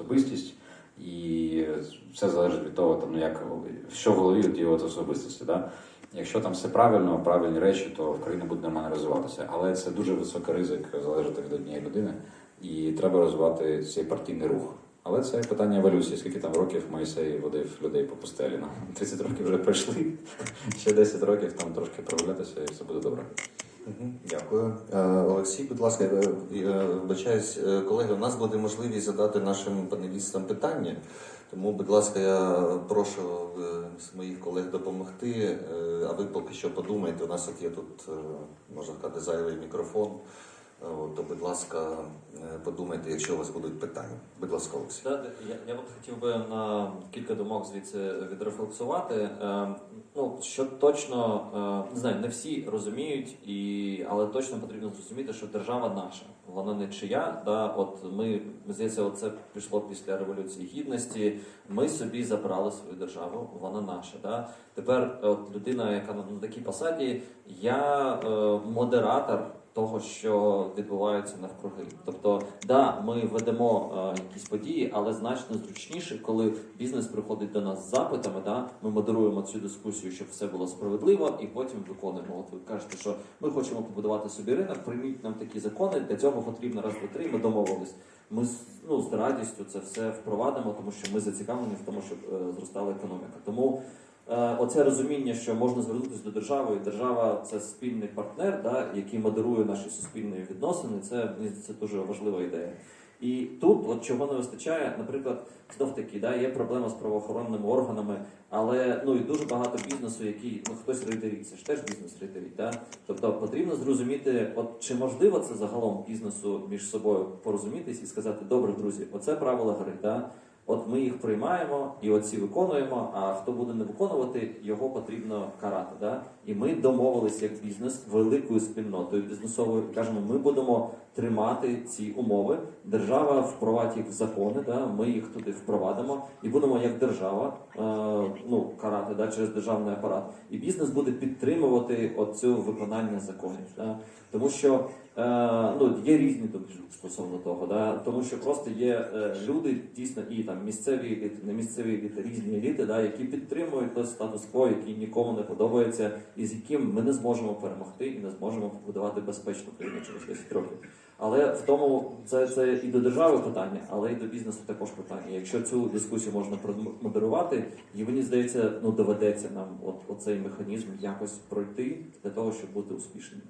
особистість, і все залежить від того, там, ну, як, що в голові тієї особистості. Да? Якщо там все правильно, правильні речі, то в країні буде нормально розвиватися. Але це дуже високий ризик залежати від однієї людини, і треба розвивати цей партійний рух. Але це питання еволюції. Скільки там років Моїсей водив людей по пустелі? Ну, 30 років вже пройшли. Ще 10 років там трошки прогулятися, і все буде добре. Дякую. Е, Олексій, будь ласка, я, я вибачаюсь, е, колеги, у нас буде можливість задати нашим панелістам питання. Тому, будь ласка, я прошу е, моїх колег допомогти. Е, А ви поки що подумайте, у нас от є тут, е, можна сказати, зайвий мікрофон. Е, То, будь ласка, е, подумайте, якщо у вас будуть питання. Будь ласка, Олексій. Я, я б хотів би на кілька думок звідси відрефлексувати. Е, ну, що точно, не знаю, не всі розуміють, і, але точно потрібно зрозуміти, що держава наша, вона не чия. Да? От ми, здається, це пішло після Революції Гідності. Ми собі забрали свою державу, вона наша. Да? Тепер от людина, яка на на такій посаді, я е, модератор того, що відбувається навкруги. Тобто, да, ми ведемо е, якісь події, але значно зручніше, коли бізнес приходить до нас з запитами. Да, ми модеруємо цю дискусію, щоб все було справедливо, і потім виконуємо. От ви кажете, що ми хочемо побудувати собі ринок, прийміть нам такі закони. Для цього потрібно раз, два, три. Ми домовились. Ми ну, з радістю це все впровадимо, тому що ми зацікавлені в тому, щоб е, зростала економіка. Тому Оце розуміння, що можна звернутися до держави, і держава це спільний партнер, да, який модерує наші суспільні відносини. Це здається, дуже важлива ідея. І тут, от чого не вистачає, наприклад, знов таки, да, є проблема з правоохоронними органами, але ну і дуже багато бізнесу, який ну хтось рейдерить, це ж теж бізнес рейдерить. Да? Тобто потрібно зрозуміти, от чи можливо це загалом бізнесу між собою порозумітись і сказати, добре, друзі, оце правила гри. Да? От ми їх приймаємо і оці виконуємо. А хто буде не виконувати, його потрібно карати. Да? І ми домовились як бізнес великою спільнотою бізнесовою. Кажемо, ми будемо тримати ці умови. Держава впровадить їх в закони. Да? Ми їх туди впровадимо і будемо як держава е, ну карати да, через державний апарат. І бізнес буде підтримувати оцю виконання законів. Да? Тому що е, ну, є різні думки стосовно того, да? тому що просто є е, люди дійсно і там місцеві еліти, не місцеві еліти, різні еліти, да, які підтримують той статус-кво, який нікому не подобається, і з яким ми не зможемо перемогти і не зможемо побудувати безпечну країну через 10 років. Але в тому це, це і до держави питання, але і до бізнесу також питання. Якщо цю дискусію можна промодерувати, і мені здається, ну доведеться нам от оцей механізм якось пройти для того, щоб бути успішним.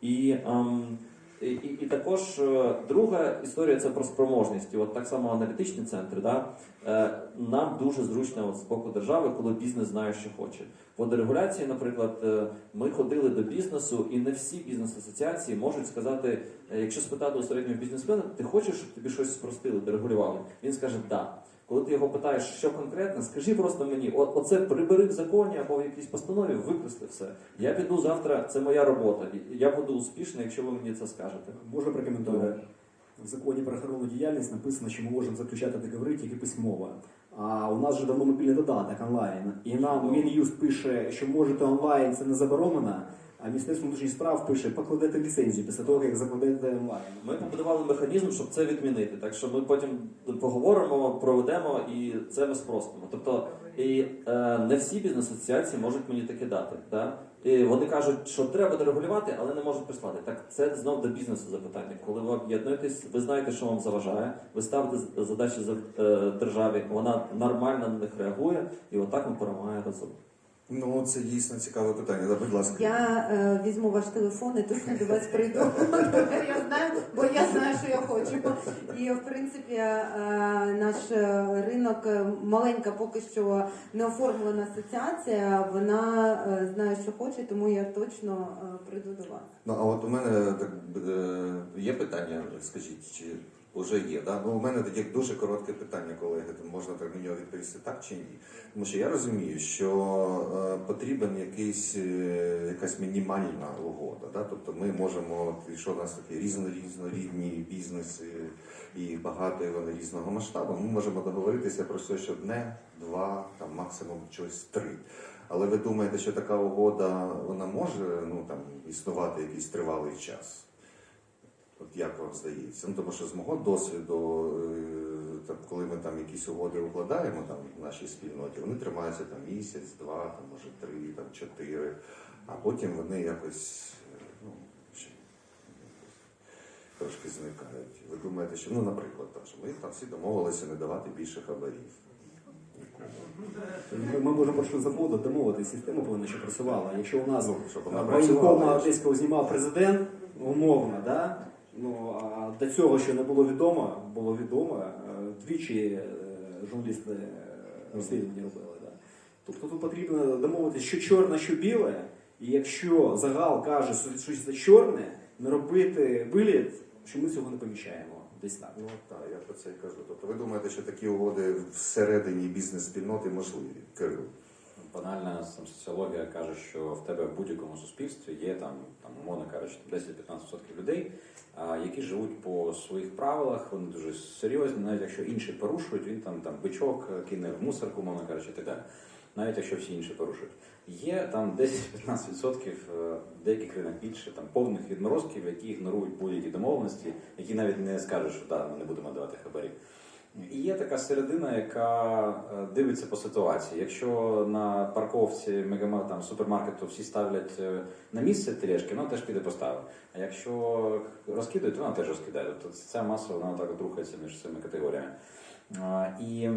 І, ем, і, і, також е, друга історія це про спроможність. От так само аналітичні центри. Да? Е, нам дуже зручно от з боку держави, коли бізнес знає, що хоче. По дерегуляції, наприклад, е, ми ходили до бізнесу, і не всі бізнес-асоціації можуть сказати, якщо спитати у середнього бізнесмена, ти хочеш, щоб тобі щось спростили, дерегулювали? Він скаже так. Коли ти його питаєш, що конкретно, скажи просто мені, о, оце прибери в законі або в якійсь постанові, викресли все. Я піду завтра, це моя робота. Я буду успішний, якщо ви мені це скажете. Можна прокоментувати? В законі про охоронну діяльність написано, що ми можемо заключати договори тільки письмово. А у нас же давно мобільний додаток онлайн. І нам Мін'юст пише, що можете онлайн, це не заборонено. А Міністерство внутрішніх справ пише, покладете ліцензію після того, як закладете онлайн. Ми побудували механізм, щоб це відмінити. Так що ми потім поговоримо, проведемо і це ми спростимо. Тобто, і е, не всі бізнес-асоціації можуть мені таке дати. Да? І вони кажуть, що треба дерегулювати, але не можуть прислати. Так це знов до бізнесу запитання. Коли ви об'єднуєтесь, ви знаєте, що вам заважає, ви ставите задачі за е, державі, вона нормально на них реагує, і отак ми перемагаємо разом. Ну, це дійсно цікаве питання. Да, будь ласка. Я е, візьму ваш телефон і точно до вас прийду. я знаю, бо я знаю, що я хочу. І в принципі, е, наш е, ринок е, маленька, поки що не оформлена асоціація. Вона е, знає, що хоче, тому я точно е, прийду до вас. Ну, а от у мене так е, є питання, скажіть, чи вже є? Да? Ну, у мене таке дуже коротке питання, колеги. Можна так на нього відповісти так чи ні? Тому що я розумію, що е, потрібен якийсь, е, якась мінімальна угода. Да? Тобто ми можемо, якщо у нас такі різно, різнорідні бізнеси і багато вони різного масштабу, ми можемо договоритися про все, що одне, два, там максимум щось три. Але ви думаєте, що така угода вона може ну, там, існувати якийсь тривалий час? От як вам здається? Ну, тому що з мого досвіду, е, там, коли ми там якісь угоди укладаємо там в нашій спільноті, вони тримаються там місяць, два, там може три, там чотири, а потім вони якось ну, ще трошки зникають. Ви думаєте, що ну, наприклад, там, що ми там всі домовилися не давати більше хабарів. Ми, ми можемо про що заводу домовити, система повинна ще працювала. Якщо у нас воєнкома одеського знімав президент, умовно, да? Ну, а до цього, що не було відомо, було відомо, е, двічі е, журналісти е, розслідування робили. Да? Тобто тут потрібно домовитися, що чорне, що біле, і якщо загал каже, що щось це чорне, не робити виліт, що ми цього не поміщаємо. Десь так. Ну так, я про це і кажу. Тобто ви думаєте, що такі угоди всередині бізнес-спільноти можливі, Кирил? Банальна соціологія каже, що в тебе в будь-якому суспільстві є там, там умовно кажучи, 10-15% людей, які живуть по своїх правилах, вони дуже серйозні, навіть якщо інші порушують, він там, там бичок кине в мусорку, умовно кажучи, і так далі. Навіть якщо всі інші порушують. Є там 10-15% е, деяких країнах більше там повних відморозків, які ігнорують будь-які домовленості, які навіть не скажуть, що да, ми не будемо давати хабарів. І є така середина, яка е, дивиться по ситуації. Якщо на парковці мегамар, там супермаркету всі ставлять е, на місце тележки, вона теж піде поставить. А якщо розкидають, вона теж розкидає. Тобто ця маса вона так рухається між цими категоріями. І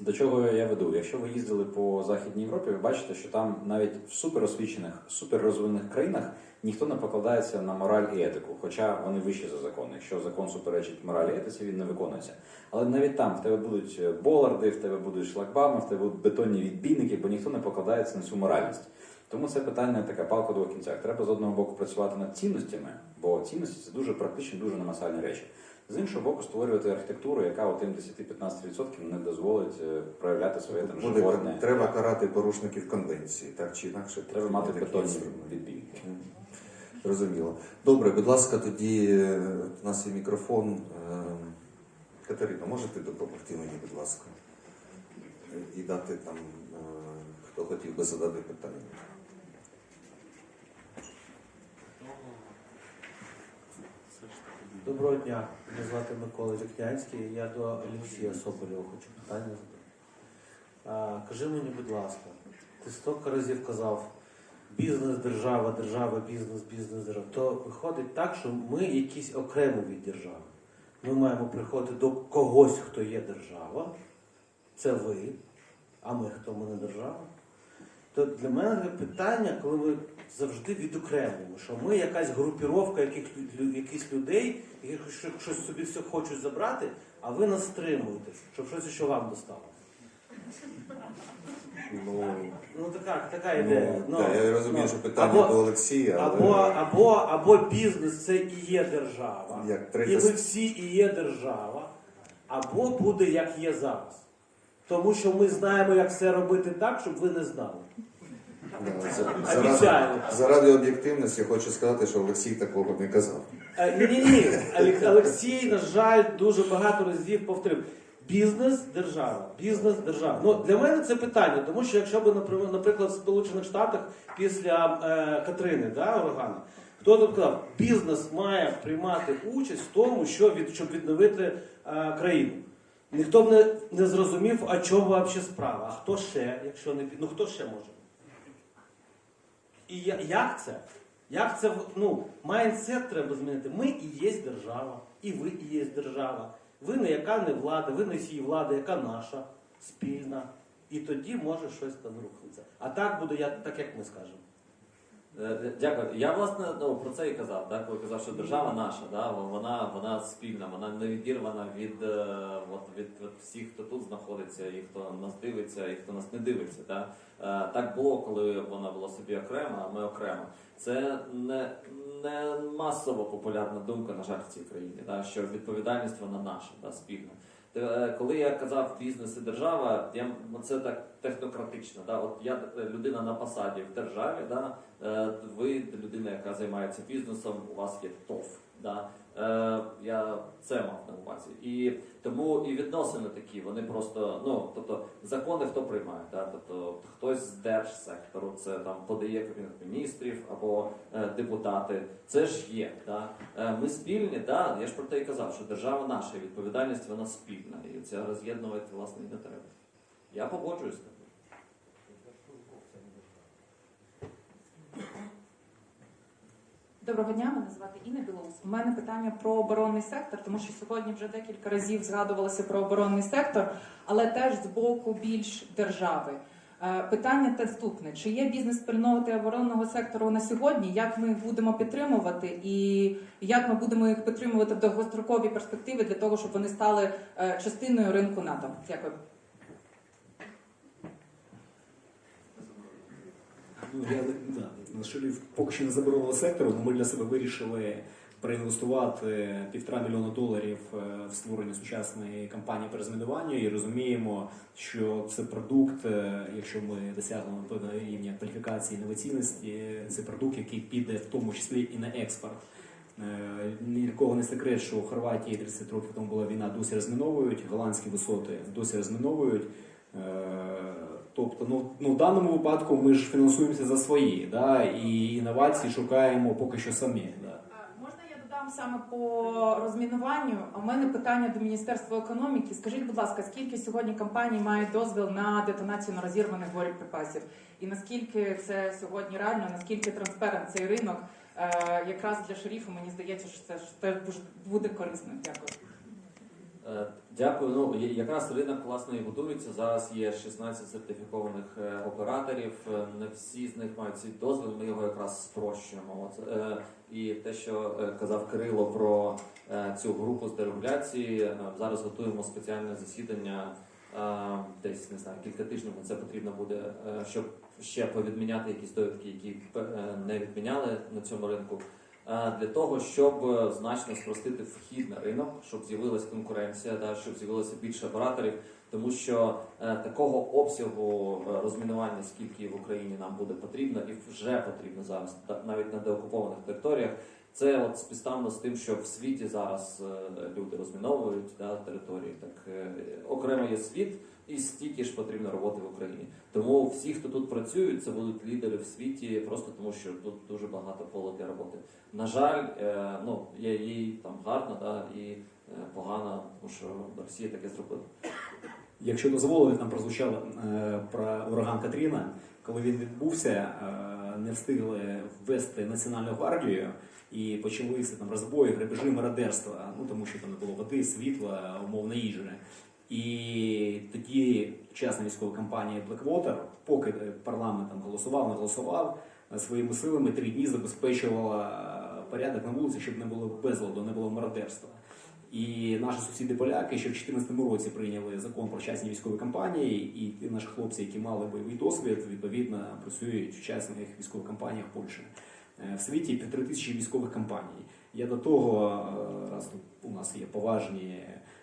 до чого я веду? Якщо ви їздили по Західній Європі, ви бачите, що там навіть в суперосвічених, суперрозвинених країнах ніхто не покладається на мораль і етику, хоча вони вищі за закон. Якщо закон суперечить моралі і етиці, він не виконується. Але навіть там в тебе будуть боларди, в тебе будуть шлагбами, в тебе будуть бетонні відбійники, бо ніхто не покладається на цю моральність. Тому це питання така палка в двох кінцях. Треба з одного боку працювати над цінностями, бо цінності це дуже практичні, дуже намасальні речі. З іншого боку, створювати архітектуру, яка тим 10-15% не дозволить е, проявляти своє там Буде, животне. треба карати порушників конвенції, так чи інакше. Треба мати бетонні. Мгм. Зрозуміло. Добре, будь ласка, тоді е, у нас є мікрофон. Е, Катерина, можете допомогти мені, будь ласка, і дати там, е, хто хотів би задати питання. Доброго дня, мене звати Микола Вікнянський. Я до Олексія Соболєва хочу питання задати. Кажи мені, будь ласка, ти стільки разів казав бізнес, держава, держава, бізнес, бізнес, держава. То виходить так, що ми якісь окремо від держави. Ми маємо приходити до когось, хто є держава. Це ви, а ми хто ми не держава. То для мене питання, коли ми завжди відокремлюємо, що ми якась групіровка яких, якихось людей, які щось- собі все хочуть забрати, а ви нас стримуєте, щоб щось ще вам досталося. Ну, Ну така, така ідея. ну, так, я розумію, ну, що питання або- до Олексія, але Або, або, або бізнес це і є держава. Як І третя ви всі і є держава, або буде як є зараз. Тому що ми знаємо, як все робити так, щоб ви не знали. Обіцяю. заради, об'єктивності хочу сказати, що Олексій такого не казав. Ні, ні, ні. Олексій, на жаль, дуже багато разів повторив. Бізнес держава, бізнес держава. Ну для мене це питання, тому що якщо б, наприклад, в Сполучених Штатах після е, Катрини, да, урагану, хто тут казав, бізнес має приймати участь в тому, що від щоб відновити е, країну. Ніхто б не, не зрозумів, а чому взагалі справа. А хто ще, якщо не ну хто ще може? І як це? Як це ну, майндсет треба змінити? Ми і є держава, і ви і є держава. Ви не яка не влада, ви не сій влада, яка наша, спільна. І тоді може щось там рухнеться. А так буде я, так, як ми скажемо. Е, Дякую. Я власне ну, про це і казав. Так, коли казав, що держава наша, да, вона, вона спільна, вона не відірвана від, е, от, від, від всіх, хто тут знаходиться, і хто нас дивиться, і хто нас не дивиться. Е, Так було, коли вона була собі окрема, а ми окремо. Це не, не масово популярна думка, на жаль, в цій країні, да, що відповідальність вона наша, да, спільна. Е, Коли я казав бізнес і держава, я ну, це так технократично. Да? От я е, людина на посаді в державі, да? Е, ви людина, яка займається бізнесом, у вас є ТОВ. Да? Е, я це мав на увазі. І тому і відносини такі, вони просто, ну тобто закони хто приймає, да? тобто хтось з держсектору, це там подає кабінет міністрів або е, депутати. Це ж є. Да? Е, ми спільні, да? я ж про те і казав, що держава наша відповідальність вона спільна, і це роз'єднувати власне і не треба. Я погоджуюсь з тим. Доброго дня, мене звати Інна Білоус. У мене питання про оборонний сектор, тому що сьогодні вже декілька разів згадувалося про оборонний сектор, але теж з боку більш держави. Е, Питання наступне: чи є бізнес-спільноти оборонного сектору на сьогодні? Як ми їх будемо підтримувати, і як ми будемо їх підтримувати в довгостроковій перспективі для того, щоб вони стали е, частиною ринку НАТО? Дякую. Я да, на шилі поки що не забороненого сектору, але ми для себе вирішили проінвестувати півтора мільйона доларів е, в створення сучасної кампанії по розмінуванню і розуміємо, що це продукт, е, якщо ми досягнемо певного рівня кваліфікації інноваційності, це продукт, який піде в тому числі і на експорт. Е, Ні для кого не секрет, що у Хорватії 30 років тому була війна, досі розміновують, голландські висоти досі розміновують. Тобто, ну, ну в даному випадку ми ж фінансуємося за свої, да, і інновації шукаємо поки що самі. Да. Можна я додам саме по розмінуванню? В мене питання до Міністерства економіки. Скажіть, будь ласка, скільки сьогодні компаній мають дозвіл на детонацію нерозірваних боєприпасів? І наскільки це сьогодні реально, наскільки транспарент цей ринок? Е, якраз для шерифу мені здається, що це теж буде корисно. Дякую. Е, Дякую. Ну якраз ринок власне і будується. Зараз є 16 сертифікованих е, операторів. Е, Не всі з них мають цей дозвіл. Ми його якраз спрощуємо. От, і те, що казав Кирило про цю групу з дерегуляції, зараз готуємо спеціальне засідання. Десь не знаю, кілька тижнів це потрібно буде, щоб ще повідміняти якісь довідки, які не відміняли на цьому ринку. Для того, щоб е, значно спростити вхід на ринок, щоб з'явилася конкуренція, да, щоб з'явилося більше операторів, тому що е, такого обсягу е, розмінування, скільки в Україні нам буде потрібно, і вже потрібно зараз, навіть на деокупованих територіях, це от співставно з тим, що в світі зараз е, люди розміновують да, території. Так е, окремо є світ, і стільки ж потрібно роботи в Україні. Тому всі, хто тут працюють, це будуть лідери в світі, просто тому що тут дуже багато поля для роботи. На жаль, е, ну є їй там гарно, да, і погано, тому що Росія таке зробила. Якщо дозволили, там прозвучало про ураган Катріна. Коли він відбувся, не встигли ввести Національну гвардію і почалися там розбої, грабежі, мародерства, ну тому що там не було води, світла, умовно їжі. І тоді частна військова компанія Blackwater, поки парламент там голосував, не голосував, е, своїми силами три дні забезпечувала е, порядок на вулиці, щоб не було безладу, не було мародерства. І наші сусіди поляки ще в 2014 році прийняли закон про частні військові компанії, і ті наші хлопці, які мали бойовий досвід, відповідно працюють в частних військових компаніях Польщі. Е, В світі півтори тисячі військових компаній. Я до того, е, раз у нас є поважні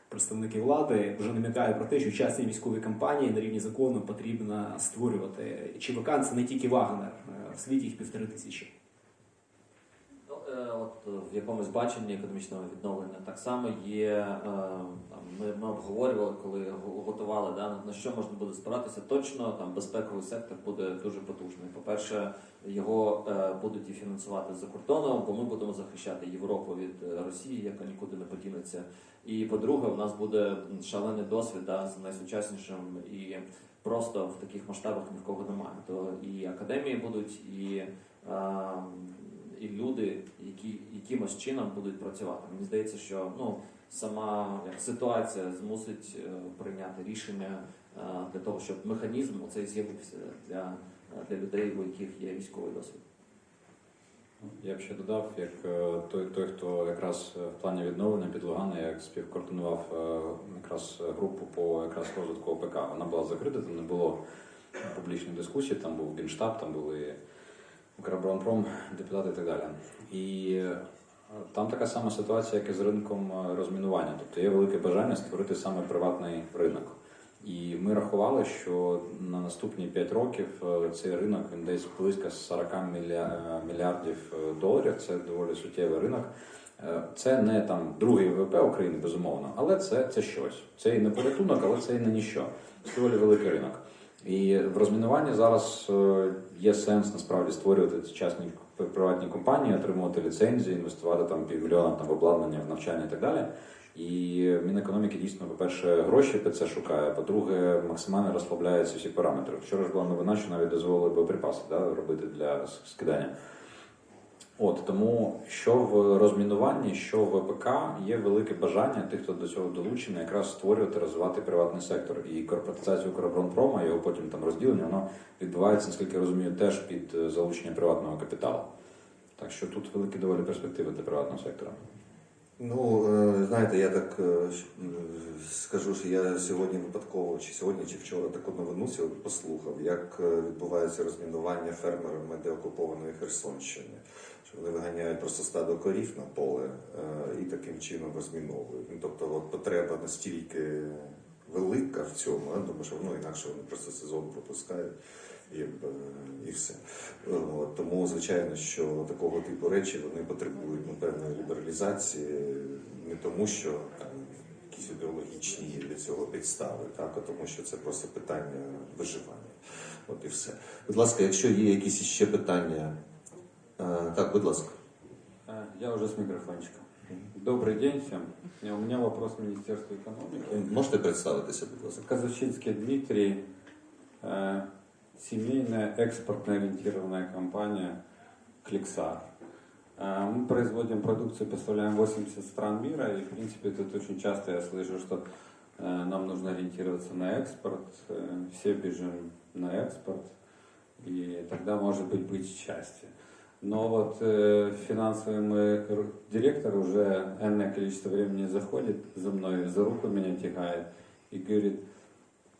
представники влади, вже намікаю про те, що частні військові компанії на рівні закону потрібно створювати. ЧВК – це не тільки Вагнер, е, в світі їх півтори тисячі. Е, от е, в якомусь баченні економічного відновлення так само є. е, ми, ми обговорювали, коли готували да, на що можна буде спиратися. Точно там безпековий сектор буде дуже потужний. По-перше, його е, будуть і фінансувати за кордоном, бо ми будемо захищати Європу від Росії, яка нікуди не подінеться. І по-друге, у нас буде шалений досвід да, з найсучаснішим і просто в таких масштабах ні в кого немає. То і академії будуть, і. е, і люди, які якимось чином будуть працювати. Мені здається, що ну сама ситуація змусить е, прийняти рішення е, для того, щоб механізм оцей з'явився для, для людей, у яких є військовий досвід. Я б ще додав, як е, той, той, хто якраз в плані відновлення під Лугана, як співкоординував якраз групу по якраз розвитку ОПК. Вона була закрита, там не було публічної дискусії, там був Генштаб, там були Укроборонпром, депутати і так далі. І е, там така сама ситуація, як і з ринком е, розмінування. Тобто є велике бажання створити саме приватний ринок. І ми рахували, що на наступні 5 років е, цей ринок він десь близько 40 мільярдів доларів. Це доволі суттєвий ринок. Це не там другий ВВП України, безумовно, але це, це щось. Це і не порятунок, але це і не ніщо. Це доволі великий ринок. І в розмінуванні зараз е, є сенс насправді створювати сучасні приватні компанії, отримувати ліцензії, інвестувати там півмільйона там, в обладнання, в навчання і так далі. І Мінекономіки дійсно, по-перше, гроші під це шукає, по-друге, максимально розслабляються всі параметри. Вчора ж була новина, що навіть дозволили боєприпаси да, робити для скидання. От тому, що в розмінуванні, що в ВПК є велике бажання тих, хто до цього долучений, якраз створювати, розвивати приватний сектор. І корпоратизація Укроборонпрома, його потім там розділення, воно відбувається, наскільки я розумію, теж під е, залучення приватного капіталу. Так що тут великі доволі перспективи для приватного сектора. Ну, е, знаєте, я так е, скажу, що я сьогодні випадково, чи сьогодні, чи вчора таку новину послухав, як е, відбувається розмінування фермерами деокупованої Херсонщини. Що вони виганяють просто стадо корів на поле і таким чином розміновують. Ну, тобто от потреба настільки велика в цьому, тому що ну, інакше вони просто сезон пропускають І, е, і все. Е, От, тому, звичайно, що такого типу речі вони потребують ну, певної лібералізації, не тому, що там якісь ідеологічні є для цього підстави, так, а тому, що це просто питання виживання. От і все. Будь ласка, якщо є якісь ще питання, е, так, будь ласка. А, Я уже с микрофончиком. Добрый день всем. И У меня вопрос Министерству экономики. Можете представитися, будь ласка. Казачинский Дмитрий, э, Семейная экспортно-ориентированная компания Кликсар. Э, Мы производим продукцию, поставляем в 80 стран мира, и, в принципе, тут очень часто я слышу, что э, нам нужно ориентироваться на экспорт, э, все бежим на экспорт, и тогда, может быть, быть счастье. Но вот э, финансовый мой директор уже энное количество времени заходит за мной, за руку меня тягает и говорит,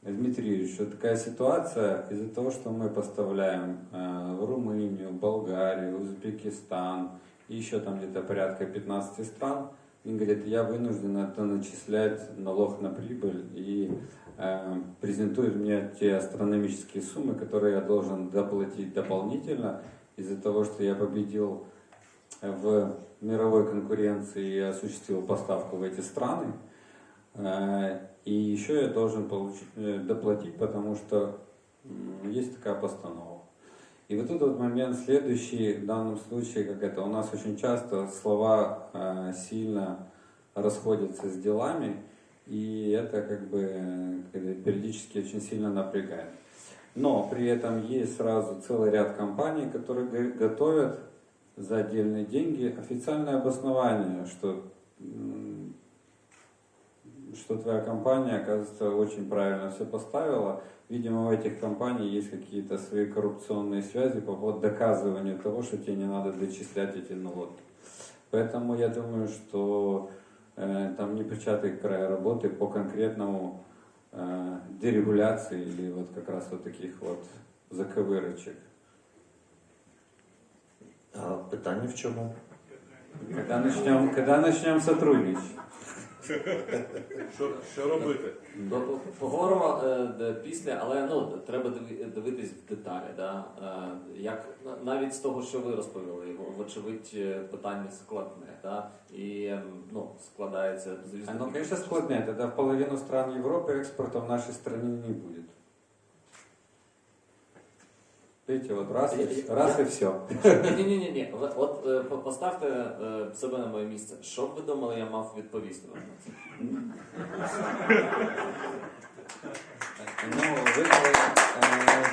Дмитрий Юрьевич, вот такая ситуация из-за того, что мы поставляем э, в Румынию, Болгарию, Узбекистан и еще там где-то порядка 15 стран, он говорит, я вынужден это начислять налог на прибыль и э, презентует мне те астрономические суммы, которые я должен доплатить дополнительно из-за того, что я победил в мировой конкуренции и осуществил поставку в эти страны. Э, И еще я должен получить, э, доплатить, потому что есть такая постанова. И вот этот момент следующий, в данном случае, как это, у нас очень часто слова э, сильно расходятся с делами, и это как бы периодически очень сильно напрягает. Но при этом есть сразу целый ряд компаний, которые го- готовят за отдельные деньги официальное обоснование, что, что твоя компания, оказывается, очень правильно все поставила. Видимо, у этих компаний есть какие-то свои коррупционные связи по поводу доказывания того, что тебе не надо дочислять эти налоги. Поэтому я думаю, что э, там не початый край работы по конкретному э, дерегуляции или вот как раз вот таких вот заковырочек. А питання в чому? Когда начнем, когда начнем сотрудничать? Що, що робити? По- Поговоримо е, після, але ну треба диві- дивитись в деталі. Да? Е, Як на- навіть з того, що ви розповіли, вочевидь е, питання складне, да? і е, ну, складається з різних. Оно, конечно, складнее. Тогда в половину стран Европы экспорта в нашей стране не будет. Видите, вот раз, и, раз и все. Ні, ні, ні, ні. От е, по- поставте е, себе на моє місце. Що б ви думали, я мав відповісти вам на це? Ну, вы, э,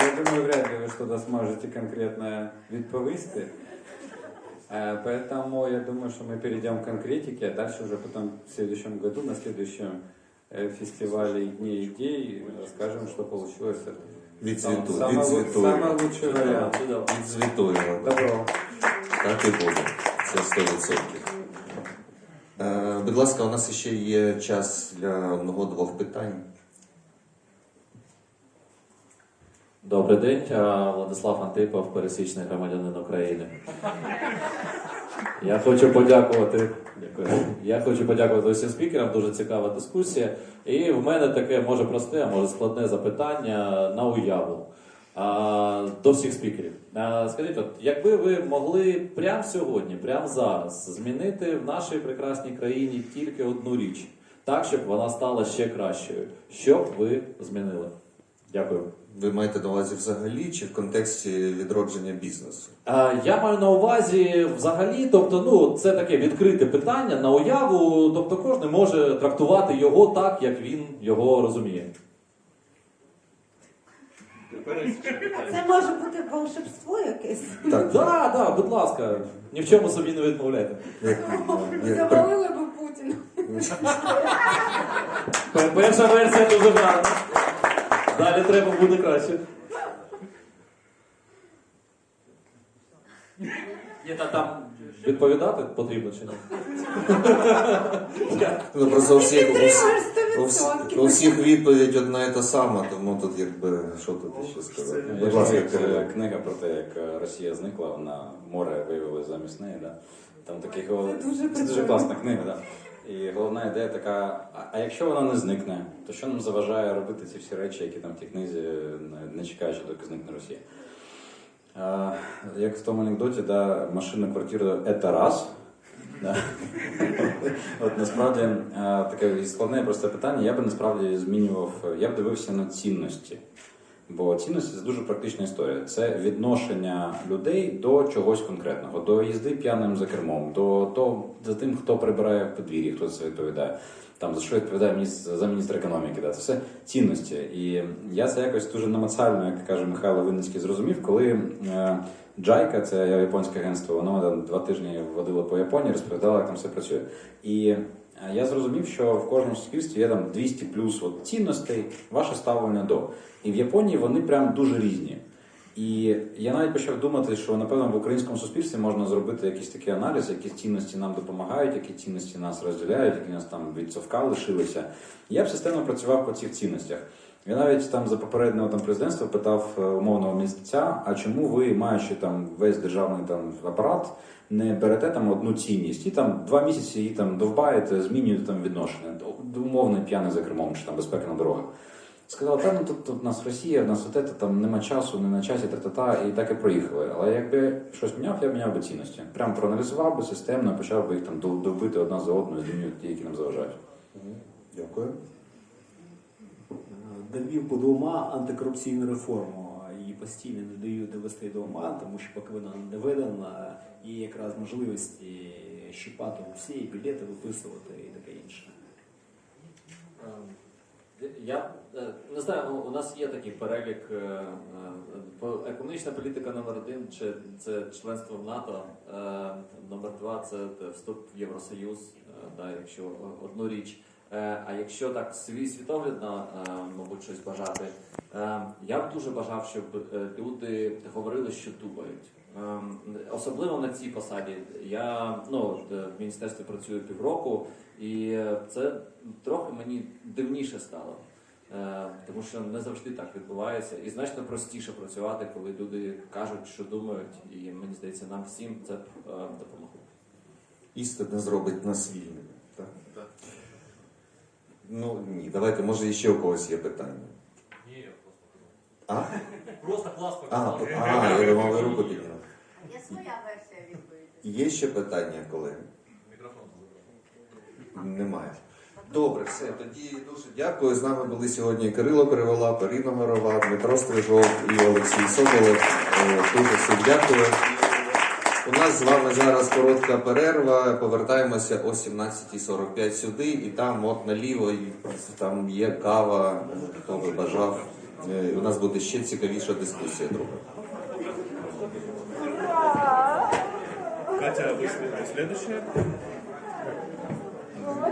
я думаю, вряд ли вы что-то сможете конкретно відповісти. Э, Поэтому я думаю, что мы перейдем к конкретике, а дальше уже потом в следующем году, на следующем э, фестивале Дней идей расскажем, что получилось. Відзвіту, Самый, лу- відзвітуємо. самый лучший вариант. Чудово. Відзвітуємо. Добро. Так і буде. Це 100%. Е, будь ласка, у нас ще є час для одного-двох питань. Добрий день, Владислав Антипов, пересічний громадянин України. Я хочу подякувати. Дякую. Я хочу подякувати усім спікерам. Дуже цікава дискусія. І в мене таке може просте, а може складне запитання на уяву. А, до всіх спікерів. А, скажіть, от, якби ви могли прямо сьогодні, прямо зараз змінити в нашій прекрасній країні тільки одну річ, так, щоб вона стала ще кращою, що б ви змінили? Дякую. Ви маєте на увазі взагалі чи в контексті відродження бізнесу? Я маю на увазі взагалі, тобто, ну це таке відкрите питання на уяву, тобто кожен може трактувати його так, як він його розуміє. Це може бути волшебство якесь. Так, да, да, будь ласка, ні в чому собі не відмовляйте. Як, Завалили би Путіна. Перша версія дуже гарна. Далі треба буде краще. Ні, та там відповідати потрібно чи ні? ну, просто у всіх, у, всіх, у, 100%. всіх, у всіх відповідь одна і та сама, тому тут якби що тут ще сказати. Будь ласка, Кирило. е, книга про те, як е, Росія зникла, на море виявили замість неї. Да? Там таких о, Це дуже це дуже прикольно. класна книга. Да? І головна ідея така: а, якщо вона не зникне, то що нам заважає робити ці всі речі, які там в тій книзі, не, не чекаючи, доки зникне Росія? А, як в тому анекдоті, да, машина квартира це раз. От насправді е, таке складне просте питання. Я би насправді змінював, я б дивився на цінності. Бо цінності це дуже практична історія. Це відношення людей до чогось конкретного, до їзди п'яним за кермом, до того за тим, хто прибирає в подвір'ї, хто за це відповідає. Там за що відповідає міністр за міністр економіки. Да? Це все цінності. І я це якось дуже намацально, як каже Михайло Винницький, зрозумів, коли е, Джайка, це японське агентство, воно два тижні водило по Японії, розповідало, як там все працює. І я зрозумів, що в кожному суспільстві є там 200 плюс от цінностей, ваше ставлення до. І в Японії вони прям дуже різні. І я навіть почав думати, що напевно в українському суспільстві можна зробити якийсь такий аналіз, які цінності нам допомагають, які цінності нас розділяють, які нас там від совка лишилися. Я б системно працював по цих цінностях. Я навіть там за попереднього там президентства питав е, умовного місця, а чому ви, маючи там весь державний там апарат, не берете там одну цінність і там два місяці її там довбаєте, змінюєте там відношення, умовний п'яний за кермом чи там безпека на дорогах. Сказав, та ну тут, тут у нас Росія, нас от там нема часу, не на часі, та-та-та, і так і проїхали. Але якби щось міняв, я б міняв би цінності. Прям проаналізував би системно, почав би їх там довбити одна за одною, змінювати ті, які нам заважають. Дякую. Довів до ума антикорупційну реформу і постійно не даю довести до ума, тому що поки вона не доведена, є якраз можливості щипати усі білети виписувати і таке інше. Е, Я е, не знаю, ну, у нас є такий перелік е, е, по- економічна політика номер один чи це членство в НАТО. Номер два це вступ в Євросоюз, якщо одну річ. Е, А якщо так свій світоглядно, е, мабуть, щось бажати, е, я б дуже бажав, щоб люди говорили, що думають. Особливо на цій посаді. Я ну, в міністерстві працюю півроку, і це трохи мені дивніше стало. Тому що не завжди так відбувається. І значно простіше працювати, коли люди кажуть, що думають, і мені здається, нам всім це допомогло. Істина зробить нас вільними. Так? Ну ні, давайте, може, ще у когось є питання. Ні, А? просто класно. А, а я думав, ви руку підняли. Є своя версія відповіді. Є ще питання, колеги? Мікрофон. Немає. Добре, все. Тоді дуже дякую. З нами були сьогодні Кирило Кривола, Ірина Мирова, Дмитро Стрижов і Олексій Соболев. Е, Дуже всім дякую. У нас з вами зараз коротка перерва. Повертаємося о 17.45 сюди, і там, от наліво, там є кава, хто би бажав. Е, У нас буде ще цікавіша дискусія друга. Катя, ви следующая?